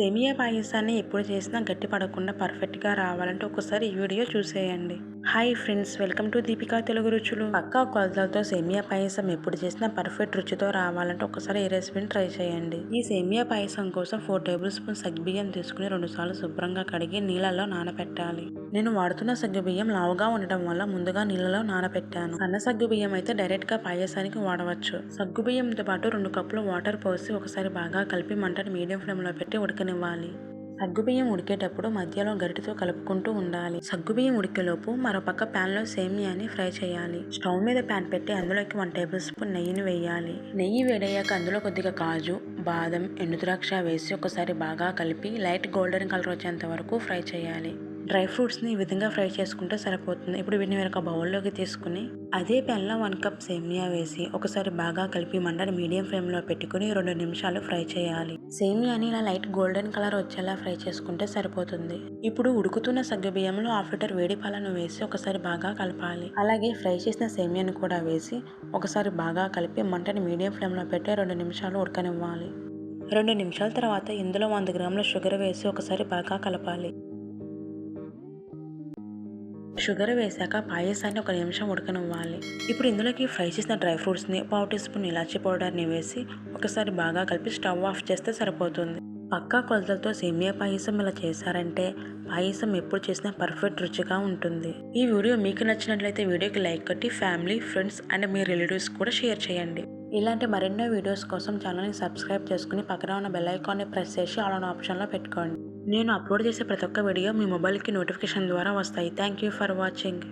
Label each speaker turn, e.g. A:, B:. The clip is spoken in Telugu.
A: సేమియా పాయసాన్ని ఎప్పుడు చేసినా గట్టి పడకుండా పర్ఫెక్ట్గా రావాలంటే ఒకసారి ఈ వీడియో చూసేయండి. Hi friends welcome to Deepika Telugu రుచులు పక్కా కొలతలతో సేమియా పాయసం ఎప్పుడు చేసినా పర్ఫెక్ట్ రుచితో రావాలంటే ఒకసారి ఈ రెసిపీని ట్రై చేయండి. ఈ సేమియా పాయసం కోసం ఫోర్ టేబుల్ స్పూన్ సగ్గుబియ్యం తీసుకుని రెండు సార్లు శుభ్రంగా కడిగి నీళ్ళలో నానబెట్టాలి నేను వాడుతున్న సగ్గుబియ్యం లావుగా ఉండటం వల్ల ముందుగా నీళ్ళలో నానబెట్టాను సన్న సగ్గుబియ్యం అయితే డైరెక్ట్గా పాయసానికి వాడవచ్చు. సగ్గుబియ్యంతో పాటు రెండు కప్పులు వాటర్ పోసి ఒకసారి బాగా కలిపి మంటను మీడియం ఫ్లేమ్లో పెట్టి ఉడకనివ్వాలి. సగ్గుబియ్యం ఉడికేటప్పుడు మధ్యలో గరిటెతో కలుపుకుంటూ ఉండాలి. సగ్గుబియ్యం ఉడికేలోపు మరోపక్క ప్యాన్లో సేమియాని ఫ్రై చేయాలి. స్టవ్ మీద ప్యాన్ పెట్టి అందులోకి వన్ టేబుల్ స్పూన్ నెయ్యిని వేయాలి. నెయ్యి వేడయ్యాక అందులో కొద్దిగా కాజు బాదం ఎండుద్రాక్ష వేసి ఒకసారి బాగా కలిపి లైట్ గోల్డెన్ కలర్ వచ్చేంత వరకు ఫ్రై చేయాలి. డ్రై ఫ్రూట్స్ని ఈ విధంగా ఫ్రై చేసుకుంటే సరిపోతుంది. ఇప్పుడు వీటిని వేరొక బౌల్లోకి తీసుకుని అదే పెన్లో వన్ కప్ సేమియా వేసి ఒకసారి బాగా కలిపి మండని మీడియం ఫ్లేమ్లో పెట్టుకుని రెండు నిమిషాలు ఫ్రై చేయాలి. సేమియాని ఇలా లైట్ గోల్డెన్ కలర్ వచ్చేలా ఫ్రై చేసుకుంటే సరిపోతుంది. ఇప్పుడు ఉడుకుతున్న సగ్గుబియ్యంలో హాఫ్ లీటర్ వేడి పాలను వేసి ఒకసారి బాగా కలపాలి. అలాగే ఫ్రై చేసిన సేమియాని కూడా వేసి ఒకసారి బాగా కలిపి మంటని మీడియం ఫ్లేమ్లో పెట్టి రెండు నిమిషాలు ఉడకనివ్వాలి. రెండు నిమిషాల తర్వాత ఇందులో వంద గ్రాముల షుగర్ వేసి ఒకసారి బాగా కలపాలి. షుగర్ వేశాక పాయసాన్ని ఒక నిమిషం ఉడకనివ్వాలి. ఇప్పుడు ఇందులోకి ఫ్రై చేసిన డ్రై ఫ్రూట్స్ని పావు టీ స్పూన్ ఇలాచీ పౌడర్ని వేసి ఒకసారి బాగా కలిపి స్టవ్ ఆఫ్ చేస్తే సరిపోతుంది. పక్కా కొలతలతో సేమియా పాయసం ఇలా చేశారంటే పాయసం ఎప్పుడు చేసినా పర్ఫెక్ట్ రుచిగా ఉంటుంది. ఈ వీడియో మీకు నచ్చినట్లయితే వీడియోకి లైక్ కొట్టి ఫ్యామిలీ ఫ్రెండ్స్ అండ్ మీ రిలేటివ్స్ కూడా షేర్ చేయండి. ఇలాంటి మరెన్నో వీడియోస్ కోసం ఛానల్ని సబ్స్క్రైబ్ చేసుకుని పక్కన ఉన్న బెల్ ఐకాన్ని ప్రెస్ చేసి ఆల్ ఆన్ ఆప్షన్లో పెట్టుకోండి. నేను అప్లోడ్ చేసే ప్రతి ఒక్క వీడియో మీ మొబైల్కి నోటిఫికేషన్ ద్వారా వస్తాయి. Thank you for watching